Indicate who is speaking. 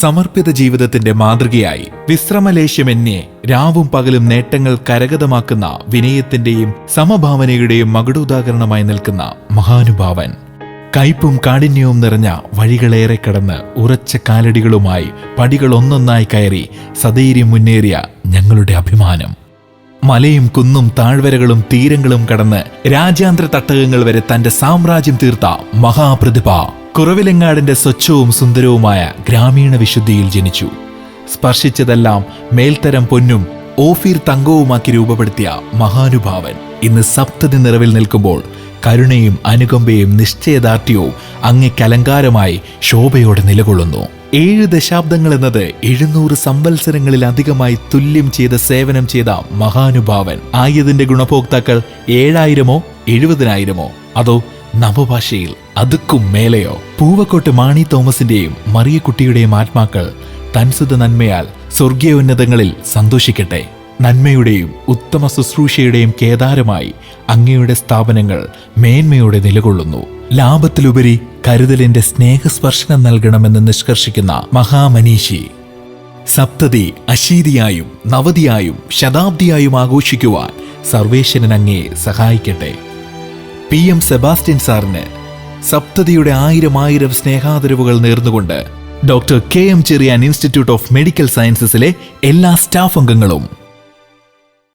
Speaker 1: സമർപ്പിത ജീവിതത്തിന്റെ മാതൃകയായി വിശ്രമലേശ്യമെന്നെ രാവും പകലും നേട്ടങ്ങൾ കരഗതമാക്കുന്ന വിനയത്തിന്റെയും സമഭാവനയുടെയും മകുടോദാഹരണമായി നിൽക്കുന്ന മഹാനുഭാവൻ. കയ്പും കാഠിന്യവും നിറഞ്ഞ വഴികളേറെ കടന്ന് ഉറച്ച കാലടികളുമായി പടികൾ ഒന്നൊന്നായി കയറി സധൈര്യം മുന്നേറിയ ഞങ്ങളുടെ അഭിമാനം. മലയും കുന്നും താഴ്വരകളും തീരങ്ങളും കടന്ന് രാജ്യാന്തര തട്ടകങ്ങൾ വരെ തന്റെ സാമ്രാജ്യം തീർത്ത മഹാപ്രതിഭ. കുറവിലങ്ങാടിന്റെ സ്വച്ഛവും സുന്ദരവുമായ ഗ്രാമീണ വിശുദ്ധിയിൽ ജനിച്ചു. സ്പർശിച്ചതെല്ലാം മേൽത്തരം പൊന്നും ഓഫീർ തങ്കവുമാക്കി രൂപപ്പെടുത്തിയ മഹാനുഭാവൻ. ഇന്ന് സപ്തതി നിറവിൽ നിൽക്കുമ്പോൾ കരുണയും അനുകമ്പയും നിശ്ചയദാർഢ്യവും അങ്ങയ്ക്കലങ്കാരമായി ശോഭയോടെ നിലകൊള്ളുന്നു. ഏഴ് ദശാബ്ദങ്ങൾ എന്നത് എഴുന്നൂറ് സംവത്സരങ്ങളിലധികമായി തുല്യം ചെയ്ത സേവനം ചെയ്ത മഹാനുഭാവൻ. ആയതിന്റെ ഗുണഭോക്താക്കൾ ഏഴായിരമോ എഴുപതിനായിരമോ. അതോ നവഭാഷയിൽ അതുക്കും മേലെയോ. പൂവക്കോട്ട് മാണി തോമസിന്റെയും മറിയക്കുട്ടിയുടെയും ആത്മാക്കൾ തൻസുത നന്മയാൽ സ്വർഗീയ ഉന്നതങ്ങളിൽ സന്തോഷിക്കട്ടെ. നന്മയുടെയും ഉത്തമ ശുശ്രൂഷയുടെയും കേദാരമായി അങ്ങയുടെ സ്ഥാപനങ്ങൾ മേന്മയോടെ നിലകൊള്ളുന്നു. ലാഭത്തിലുപരി കരുതലിന്റെ സ്നേഹസ്പർശനം നൽകണമെന്ന് നിഷ്കർഷിക്കുന്ന മഹാമനീഷി. സപ്തതി അശീതിയായും നവതിയായും ശതാബ്ദിയായും ആഘോഷിക്കുവാൻ സർവേശ്വരൻ അങ്ങയെ സഹായിക്കട്ടെ. പി എം സെബാസ്റ്റ്യൻ സാറിന് സപ്തതിയുടെ ആയിരം ആയിരം സ്നേഹാദരവുകൾ നേർന്നുകൊണ്ട് doctor K M Cherian institute of medical സയൻസസിലെ എല്ലാ സ്റ്റാഫ് അംഗങ്ങളും